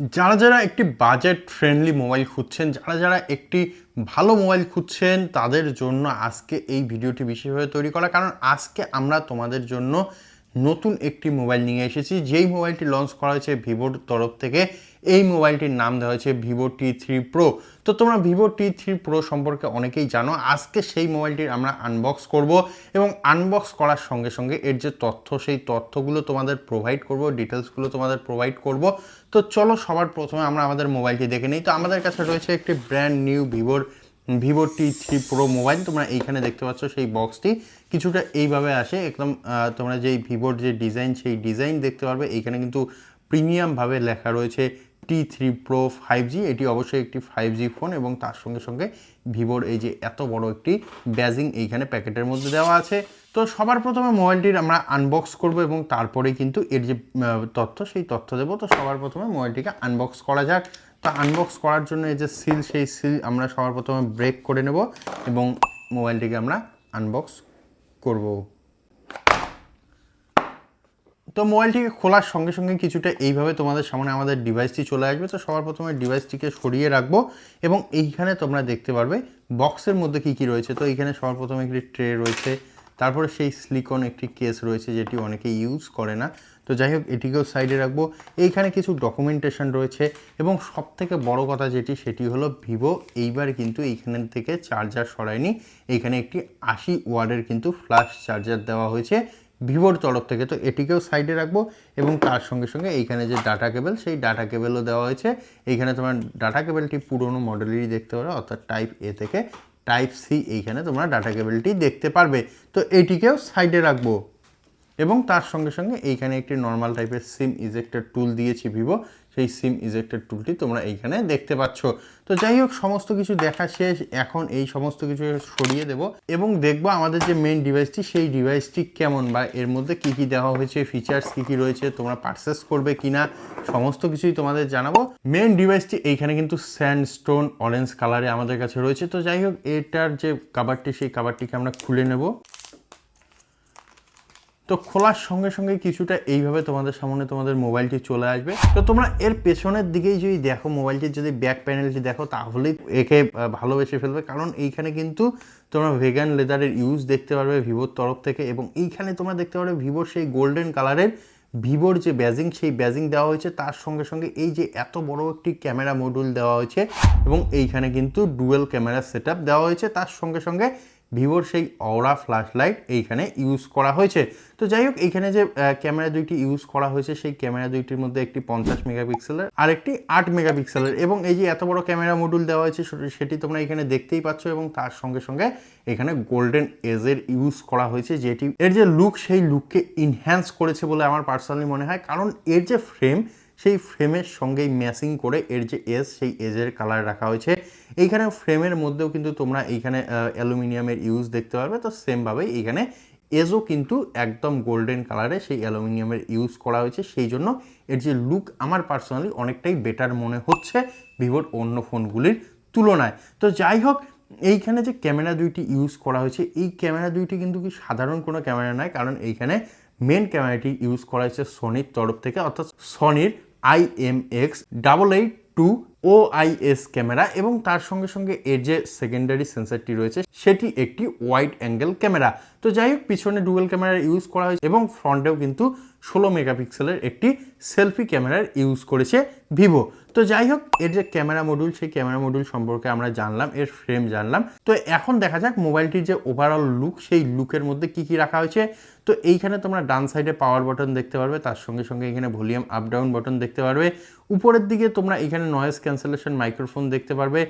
যারা যারা একটি বাজেট ফ্রেন্ডলি মোবাইল খুঁজছেন, যারা যারা একটি ভালো মোবাইল খুঁজছেন, তাদের জন্য আজকে এই ভিডিওটি বিশেষভাবে তৈরি করা। কারণ আজকে আমরা তোমাদের জন্য নতুন একটি মোবাইল নিয়ে এসেছি। যেই মোবাইলটি লঞ্চ করা হয়েছে ভিভোর তরফ থেকে, এই মোবাইলটির নাম দেওয়া হয়েছে ভিভো টি থ্রি প্রো তো তোমরা ভিভো টি থ্রি প্রো সম্পর্কে অনেকেই জানো, আজকে সেই মোবাইলটির আমরা আনবক্স করব এবং আনবক্স করার সঙ্গে সঙ্গে এর যে তথ্য, সেই তথ্যগুলো তোমাদের প্রোভাইড করব ডিটেলসগুলো তোমাদের প্রোভাইড করব। তো চলো সবার প্রথমে আমরা আমাদের মোবাইলটি দেখে নিই। তো আমাদের কাছে রয়েছে একটি ব্র্যান্ড নিউ ভিভোর Vivo T three pro mobile তোমরা এইখানে দেখতে পাচ্ছ সেই বক্সটি কিছুটা এইভাবে আসে, একদম তোমরা যেই ভিভোর যে ডিজাইন সেই ডিজাইন দেখতে পারবে। এইখানে কিন্তু প্রিমিয়ামভাবে লেখা রয়েছে T three pro five G এটি অবশ্যই একটি ফাইভ জি ফোন এবং তার সঙ্গে সঙ্গে ভিভোর এই যে এত বড় একটি ব্যাজিং এইখানে প্যাকেটের মধ্যে দেওয়া আছে। তো সবার প্রথমে মোবাইলটির আমরা আনবক্স করব এবং তারপরে কিন্তু এর যে তথ্য, সেই তথ্য দেবো। তো সবার প্রথমে মোবাইলটিকে আনবক্স করা যাক। আনবক্স করার জন্য এই যে সিল সেই সিল আমরা সবার প্রথমে ব্রেক করে নেব এবং মোবাইলটিকে আমরা আনবক্স করব। তো মোবাইলটিকে খোলার সঙ্গে সঙ্গে কিছুটা এইভাবে তোমাদের সামনে আমাদের ডিভাইসটি চলে আসবে। তো সবার প্রথমে ডিভাইসটিকে সরিয়ে রাখব এবং এইখানে তোমরা দেখতে পারবে বক্সের মধ্যে কি কি রয়েছে। তো এইখানে সবার প্রথমে একটি ট্রে রয়েছে, তারপরে সেই স্লিকন একটি কেস রয়েছে যেটি অনেকে ইউজ করে না। তো যাই হোক, এটিকেও সাইডে রাখব। এইখানে কিছু ডকুমেন্টেশন রয়েছে এবং সব থেকে বড় কথা যেটি, সেটি হলো ভিভো এইবার কিন্তু এইখানে থেকে চার্জার সরায়নি। এইখানে একটি আশি ওয়ার্ডের কিন্তু ফ্ল্যাশ চার্জার দেওয়া হয়েছে ভিভোর তরফ থেকে। তো এটিকেও সাইডে রাখব এবং তার সঙ্গে সঙ্গে এইখানে যে ডাটা কেবেল সেই ডাটা কেবেলও দেওয়া হয়েছে। এইখানে তোমার ডাটা কেবেলটি পুরনো মডেলেরই দেখতে পারো, অর্থাৎ টাইপ এ থেকে টাইপ সি এইখানে তোমরা ডাটা কেবেলটি দেখতে পারবে। তো এটিকেও সাইডে রাখব। এবং তার সঙ্গে সঙ্গে এইখানে একটি নর্মাল টাইপের সিম ইজেক্টর টুল দিয়েছি ভিভো সেই সিম ইজেক্টর টুলটি তোমরা এইখানে দেখতে পাচ্ছ। তো যাই হোক, সমস্ত কিছু দেখা শেষ। এখন এই সমস্ত কিছু সরিয়ে দেব এবং দেখব আমাদের যে মেন ডিভাইসটি সেই ডিভাইসটি কেমন বা এর মধ্যে কি কি দেওয়া হয়েছে ফিচার্স কি কি রয়েছে, তোমরা পারচেস করবে কিনা সমস্ত কিছুই তোমাদের জানাব। মেন ডিভাইসটি এইখানে কিন্তু স্যান্ডস্টোন অরেঞ্জ কালারে আমাদের কাছে রয়েছে। তো যাই হোক, এটার যে কাবারটি সেই কাবারটিকে আমরা খুলে নেব। তো খোলার সঙ্গে সঙ্গে কিছুটা এইভাবে তোমাদের সামনে তোমাদের মোবাইলটি চলে আসবে। তো তোমরা এর পেছনের দিকেই যদি দেখো, মোবাইলটির যদি ব্যাক প্যানেলটি দেখো, তাহলেই একে ভালোবেসে ফেলবে। কারণ এইখানে কিন্তু তোমরা ভেগান লেদারের ইউজ দেখতে পারবে ভিভোর তরফ থেকে এবং এইখানে তোমরা দেখতে পারবে ভিভোর সেই গোল্ডেন কালারের ভিভোর যে ব্যাজিং, সেই ব্যাজিং দেওয়া হয়েছে। তার সঙ্গে সঙ্গে এই যে এত বড় একটি ক্যামেরা মডিউল দেওয়া হয়েছে এবং এইখানে কিন্তু ডুয়েল ক্যামেরা সেট দেওয়া হয়েছে। তার সঙ্গে সঙ্গে ভিভোর সেই অরা ফ্ল্যাশ লাইট এইখানে ইউজ করা হয়েছে। তো যাই হোক, এইখানে যে ক্যামেরা দুইটি ইউজ করা হয়েছে, সেই ক্যামেরা দুইটির মধ্যে একটি পঞ্চাশ মেগাপিক্সেলের আর একটি আট মেগাপিক্সেলের এবং এই যে এত বড় ক্যামেরা মডিউল দেওয়া হয়েছে সেটি তোমরা এখানে দেখতেই পাচ্ছ এবং তার সঙ্গে সঙ্গে এখানে গোল্ডেন এজের ইউজ করা হয়েছে, যেটি, এর যে লুক সেই লুককে ইনহ্যান্স করেছে বলে আমার পার্সোনালি মনে হয়। কারণ এর যে ফ্রেম সেই ফ্রেমের সঙ্গেই ম্যাচিং করে এর যে এজ সেই এজের কালার রাখা হয়েছে। এইখানে ফ্রেমের মধ্যেও কিন্তু তোমরা এইখানে অ্যালুমিনিয়ামের ইউজ দেখতে পারবে। তো সেমভাবেই এইখানে এজও কিন্তু একদম গোল্ডেন কালারে সেই অ্যালুমিনিয়ামের ইউজ করা হয়েছে। সেই জন্য এর যে লুক আমার পার্সোনালি অনেকটাই বেটার মনে হচ্ছে ভিভোর অন্য ফোনগুলির তুলনায়। তো যাই হোক, এইখানে যে ক্যামেরা দুইটি ইউজ করা হয়েছে, এই ক্যামেরা দুইটি কিন্তু কি সাধারণ কোনো ক্যামেরা নয়, কারণ এইখানে মেন ক্যামেরাটি ইউজ করা হয়েছে সনির তরফ থেকে, অর্থাৎ সনির I M X double eight two O I S camera এবং তার সঙ্গে সঙ্গে এর যে সেকেন্ডারি সেন্সারটি রয়েছে, সেটি একটি ওয়াইড অ্যাঙ্গেল ক্যামেরা। তো যাই হোক, পিছনে ডুয়েল ক্যামেরার ইউজ করা হয়েছে এবং ফ্রন্টেও কিন্তু ষোলো মেগাপিক্সেলের একটি সেলফি ক্যামেরার ইউজ করেছে ভিভো তো যাই হোক, এর যে ক্যামেরা মডিউল সেই ক্যামেরা মডিউল সম্পর্কে আমরা জানলাম, এর ফ্রেম জানলাম। তো এখন দেখা যাক মোবাইলটির যে ওভারঅল লুক সেই লুকের মধ্যে কি কি রাখা হয়েছে। তো এইখানে তোমরা ডান সাইডে পাওয়ার বাটন দেখতে পারবে, তার সঙ্গে সঙ্গে এখানে ভলিউম আপ ডাউন বাটন দেখতে পারবে। উপরের দিকে তোমরা এখানে নয়েজ ক্যান্সেলেশন মাইক্রোফোন দেখতে পারবে।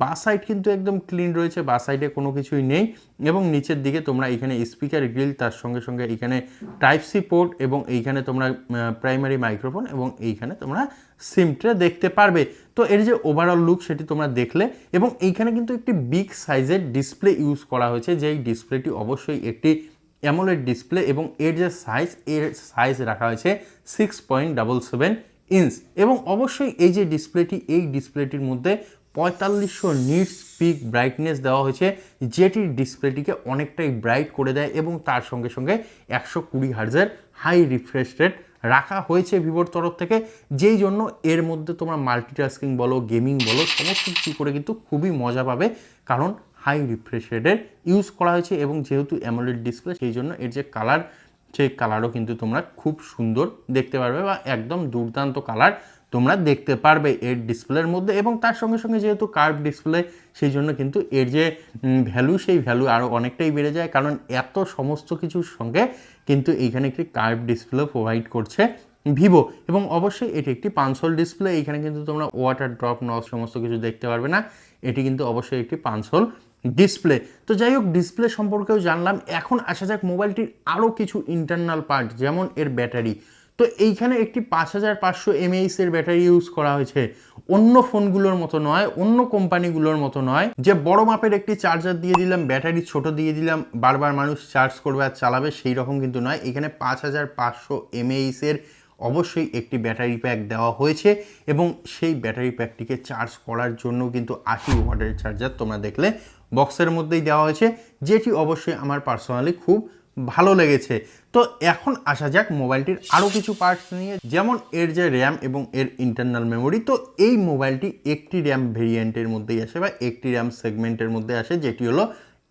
বা সাইড কিন্তু একদম ক্লিন রয়েছে, বা সাইডে কোনো কিছুই নেই এবং নিচের দিকে তোমরা এখানে স্পিকার গ্রিল তার সঙ্গে সঙ্গে এখানে টাইপ সি পোর্ট এবং এইখানে তোমরা প্রাইমারি মাইক্রোফোন এবং এইখানে তোমরা সিমটা দেখতে পারবে। তো এর যে ওভারঅল লুক সেটি তোমরা দেখলে এবং এইখানে কিন্তু একটি বিগ সাইজের ডিসপ্লে ইউজ করা হয়েছে যেই ডিসপ্লেটি অবশ্যই একটি অ্যামোলেড ডিসপ্লে এবং এর যে সাইজ এর সাইজ রাখা হয়েছে six point double seven inch এবং অবশ্যই এই যে ডিসপ্লেটি এই ডিসপ্লেটির মধ্যে পঁয়তাল্লিশশো নিটস পিক ব্রাইটনেস দেওয়া হয়েছে, যেটি ডিসপ্লেটিকে অনেকটাই ব্রাইট করে দেয় এবং তার সঙ্গে সঙ্গে একশো কুড়ি হার্জের হাই রিফ্রেশ রেট রাখা হয়েছে ভিভোর তরফ থেকে। যেই জন্য এর মধ্যে তোমরা মাল্টিটাস্কিং বলো গেমিং বলো, সমস্ত কিছু করে কিন্তু খুবই মজা পাবে, কারণ হাই রিফ্রেশ রেটের ইউজ করা হয়েছে এবং যেহেতু অ্যামোলেড ডিসপ্লে সেই জন্য এর যে কালার সেই কালারও কিন্তু তোমরা খুব সুন্দর দেখতে পারবে বা একদম দুর্দান্ত কালার তোমরা দেখতে পারবে এর ডিসপ্লের মধ্যে এবং তার সঙ্গে সঙ্গে যেহেতু কার্ভ ডিসপ্লে সেই জন্য কিন্তু এর যে ভ্যালু সেই ভ্যালু আরও অনেকটাই বেড়ে যায় কারণ এত সমস্ত কিছুর সঙ্গে কিন্তু এইখানে একটি কার্ভ ডিসপ্লে প্রোভাইড করছে ভিভো এবং অবশ্যই এটি একটি পাঁচশোল ডিসপ্লে এইখানে কিন্তু তোমরা ওয়াটার ড্রপ নস সমস্ত কিছু দেখতে পারবে না। এটি কিন্তু অবশ্যই একটি পাঁচশোল ডিসপ্লে তো যাই হোক ডিসপ্লে সম্পর্কেও জানলাম। এখন আসা যাক মোবাইলটির আরও কিছু ইন্টারনাল পার্ট যেমন এর ব্যাটারি। তো এইখানে একটি পাঁচ হাজার পাঁচশো এমএইচের ব্যাটারি ইউজ করা হয়েছে। অন্য ফোনগুলোর মতো নয়, অন্য কোম্পানিগুলোর মতো নয়। যে বড় মাপের একটি চার্জার দিয়ে দিলাম, ব্যাটারি ছোট দিয়ে দিলাম, বারবার মানুষ চার্জ করবে আর চালাবে, সেই রকম কিন্তু নয়। এখানে পাঁচ হাজার পাঁচশো এমএইচের অবশ্যই একটি ব্যাটারি প্যাক দেওয়া হয়েছে এবং সেই ব্যাটারি প্যাকটিকে চার্জ করার জন্য কিন্তু আশি ওয়াটের চার্জার তোমরা দেখলে বক্সের মধ্যেই দেওয়া হয়েছে, যেটি অবশ্যই আমার পার্সোনালি খুব ভালো লেগেছে। তো এখন আসা যাক মোবাইলটির আরও কিছু পার্টস নিয়ে, যেমন এর যে র্যাম এবং এর ইন্টারনাল মেমোরি তো এই মোবাইলটি একটি র্যাম ভেরিয়েন্টের মধ্যেই আসে বা একটি র্যাম সেগমেন্টের মধ্যে আসে, যেটি হলো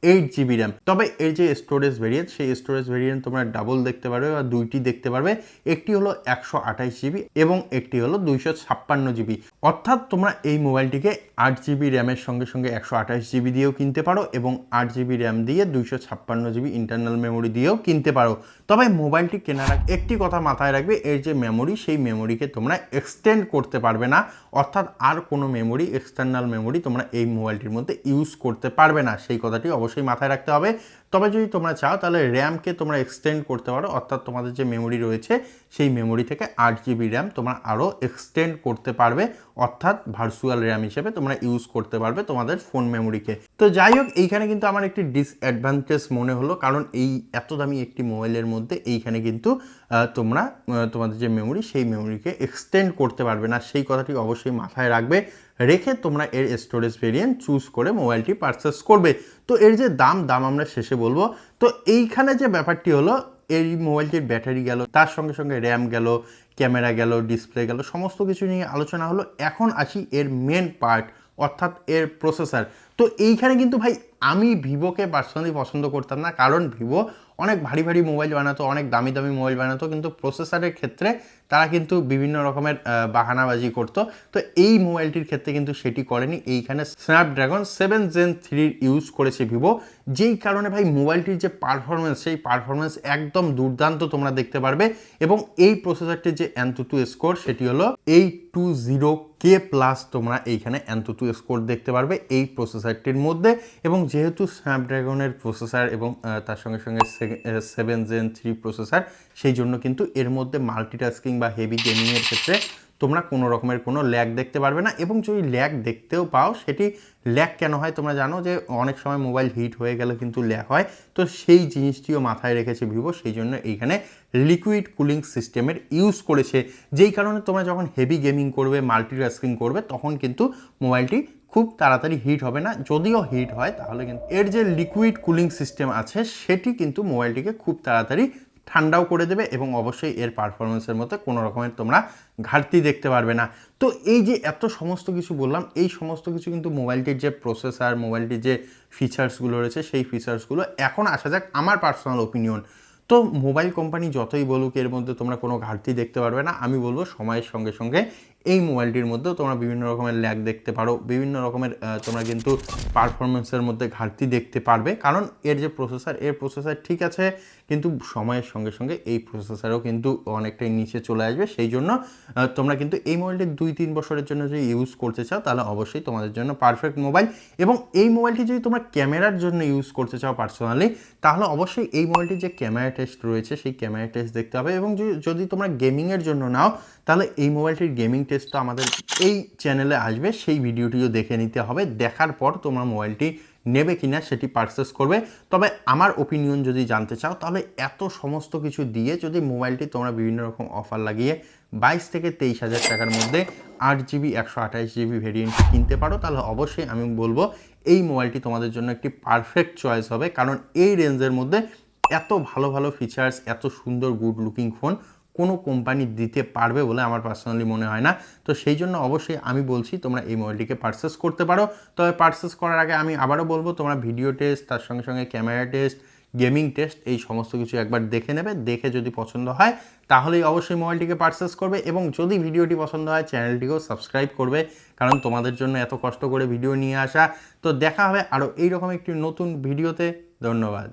এইট জিবি র্যাম তবে এর যে স্টোরেজ ভেরিয়েন্ট সেই স্টোরেজ ভেরিয়েন্ট তোমরা ডাবল দেখতে পারবে বা দুইটি দেখতে পারবে। একটি হলো একশো আঠাইশ জিবি এবং একটি হলো দুইশো ছাপ্পান্ন জিবি অর্থাৎ তোমরা এই মোবাইলটিকে আট জিবি র্যামের সঙ্গে সঙ্গে একশো আঠাইশ জিবি দিয়েও কিনতে পারো এবং আট জিবি র্যাম দিয়ে দুইশো ছাপ্পান্ন জিবি ইন্টারনাল মেমোরি দিয়েও কিনতে পারো। তবে মোবাইলটি কেনার একটি কথা মাথায় রাখবে, এর যে মেমোরি সেই মেমোরিকে তোমরা এক্সটেন্ড করতে পারবে না। অর্থাৎ আর কোনো মেমোরি এক্সটার্নাল মেমোরি তোমরা এই মোবাইলটির মধ্যে ইউজ করতে পারবে না। সেই কথাটি অবশ্যই মাথায় রাখতে হবে। তবে যদি তোমরা চাও, তাহলে র্যামকে তোমরা এক্সটেন্ড করতে পারো। অর্থাৎ তোমাদের যে মেমোরি রয়েছে, সেই মেমোরি থেকে আট জিবি র্যাম তোমরা আরও এক্সটেন্ড করতে পারবে। অর্থাৎ ভার্চুয়াল র্যাম হিসেবে তোমরা ইউজ করতে পারবে তোমাদের ফোন মেমোরিকে তো যাই হোক, এইখানে কিন্তু আমার একটি ডিসঅ্যাডভান্টেজ মনে হলো। কারণ এই এত দামি একটি মোবাইলের মধ্যে এইখানে কিন্তু তোমরা তোমাদের যে মেমোরি সেই মেমোরিকে এক্সটেন্ড করতে পারবে না। সেই কথাটি অবশ্যই মাথায় রাখবে। রেখে তোমরা এর স্টোরেজ ভেরিয়েন্ট চুজ করে মোবাইলটি পারচেস করবে। তো এর যে দাম দাম আমরা শেষে বলব। তো এইখানে যে ব্যাপারটি হলো, এই মোবাইলটির ব্যাটারি গেল, তার সঙ্গে সঙ্গে র্যাম গেল ক্যামেরা গেল ডিসপ্লে গেল, সমস্ত কিছু নিয়ে আলোচনা হলো। এখন আসি এর মেন পার্ট অর্থাৎ এর প্রসেসর তো এইখানে কিন্তু ভাই, আমি ভিভোকে পার্সোনালি পছন্দ করতাম না, কারণ ভিভো অনেক ভারী ভারী মোবাইল বানাতো, অনেক দামি দামি মোবাইল বানাতো, কিন্তু প্রসেসরের ক্ষেত্রে তারা কিন্তু বিভিন্ন রকমের বাহানাবাজি করতো। তো এই মোবাইলটির ক্ষেত্রে কিন্তু সেটি করেনি। এইখানে স্ন্যাপড্রাগন সেভেন জেন থ্রির ইউজ করেছে ভিভো যেই কারণে ভাই মোবাইলটির যে পারফরমেন্স সেই পারফরমেন্স একদম দুর্দান্ত তোমরা দেখতে পারবে। এবং এই প্রসেসরটির যে অ্যান্তুটু স্কোর সেটি হলো eight two zero K plus তোমরা এইখানে অ্যান্তুটু স্কোর দেখতে পারবে এই প্রসেসরটির মধ্যে। এবং যেহেতু স্ন্যাপড্রাগনের প্রসেসর এবং তার সঙ্গে সঙ্গে সেভেন জেন থ্রি প্রসেসর সেই জন্য কিন্তু এর মধ্যে মাল্টিটাস্কিং বা হেভি গেমিংয়ের ক্ষেত্রে তোমরা কোনো রকমের কোনো ল্যাগ দেখতে পারবে না এবং যদি ল্যাগ দেখতেও পাও, সেটি ল্যাগ কেন হয় তোমরা জানো যে অনেক সময় মোবাইল হিট হয়ে গেলে কিন্তু ল্যাগ হয়। তো সেই জিনিসটিও মাথায় রেখেছে ভিভো, সেই জন্য এইখানে লিকুইড কুলিং সিস্টেমের ইউজ করেছে। যেই কারণে তোমরা যখন হেভি গেমিং করবে মাল্টিটাস্কিং করবে, তখন কিন্তু মোবাইলটি খুব তাড়াতাড়ি হিট হবে না। যদিও হিট হয়, তাহলে কিন্তু এর যে লিকুইড কুলিং সিস্টেম আছে, সেটি কিন্তু মোবাইলটিকে খুব তাড়াতাড়ি ঠান্ডাও করে দেবে এবং অবশ্যই এর পারফরমেন্সের মধ্যে কোনো রকমের তোমরা ঘাটতি দেখতে পারবে না। তো এই যে এত সমস্ত কিছু বললাম, এই সমস্ত কিছু কিন্তু মোবাইলটির যে প্রসেসার মোবাইলটির যে ফিচার্সগুলো রয়েছে, সেই ফিচার্সগুলো এখন আসা যাক আমার পার্সোনাল ওপিনিয়ন তো মোবাইল কোম্পানি যতই বলুক, এর মধ্যে তোমরা কোনো ঘাটতি দেখতে পারবে না। আমি বলব সময়ের সঙ্গে সঙ্গে এই মোবাইলটির মধ্যেও তোমরা বিভিন্ন রকমের ল্যাগ দেখতে পারো। বিভিন্ন রকমের তোমরা কিন্তু পারফরমেন্সের মধ্যে ঘাটতি দেখতে পারবে। কারণ এর যে প্রসেসার এর প্রসেসার ঠিক আছে কিন্তু সময়ের সঙ্গে সঙ্গে এই প্রসেসরও কিন্তু অনেকটাই নিচে চলে আসবে। সেই জন্য তোমরা কিন্তু এই মোবাইলটি দুই তিন বছরের জন্য যদি ইউজ করতে চাও, তাহলে অবশ্যই তোমাদের জন্য পারফেক্ট মোবাইল এবং এই মোবাইলটি যদি তোমরা ক্যামেরার জন্য ইউজ করতে চাও পার্সোনালি তাহলে অবশ্যই এই মোবাইলটির যে ক্যামেরা টেস্ট রয়েছে, সেই ক্যামেরা টেস্ট দেখতে হবে। এবং যদি তোমরা গেমিংয়ের জন্য নাও, তাহলে এই মোবাইলটির গেমিং টেস্টটা আমাদের এই চ্যানেলে আসবে। সেই ভিডিওটিও দেখে নিতে হবে। দেখার পর তোমরা মোবাইলটি নেবে কিনা সেটি পারচেস করবে। তবে আমার ওপিনিয়ন যদি জানতে চাও, তাহলে এত সমস্ত কিছু দিয়ে যদি মোবাইলটি তোমরা বিভিন্ন রকম অফার লাগিয়ে বাইশ থেকে তেইশ হাজার টাকার মধ্যে আট জিবি একশো আঠাশ জিবি ভেরিয়েন্ট কিনতে পারো, তাহলে অবশ্যই আমি বলব এই মোবাইলটি তোমাদের জন্য একটি পারফেক্ট চয়েস হবে। কারণ এই রেঞ্জের মধ্যে এত ভালো ভালো ফিচার্স এত সুন্দর গুড লুকিং ফোন কোনো কোম্পানি দিতে পারবে বলে আমার পার্সোনালি মনে হয় না। তো সেই জন্য অবশ্যই আমি বলছি, তোমরা এই মোবাইলটিকে পারচেস করতে পারো। তবে পারচেস করার আগে আমি আবারও বলব, তোমরা ভিডিও টেস্ট তার সঙ্গে সঙ্গে ক্যামেরা টেস্ট গেমিং টেস্ট এই সমস্ত কিছু একবার দেখে নেবে। দেখে যদি পছন্দ হয়, তাহলেই অবশ্যই মোবাইলটিকে পারচেস করবে এবং যদি ভিডিওটি পছন্দ হয় চ্যানেলটিকেও সাবস্ক্রাইব করবে। কারণ তোমাদের জন্য এত কষ্ট করে ভিডিও নিয়ে আসা। তো দেখা হবে আরও এইরকম একটি নতুন ভিডিওতে ধন্যবাদ।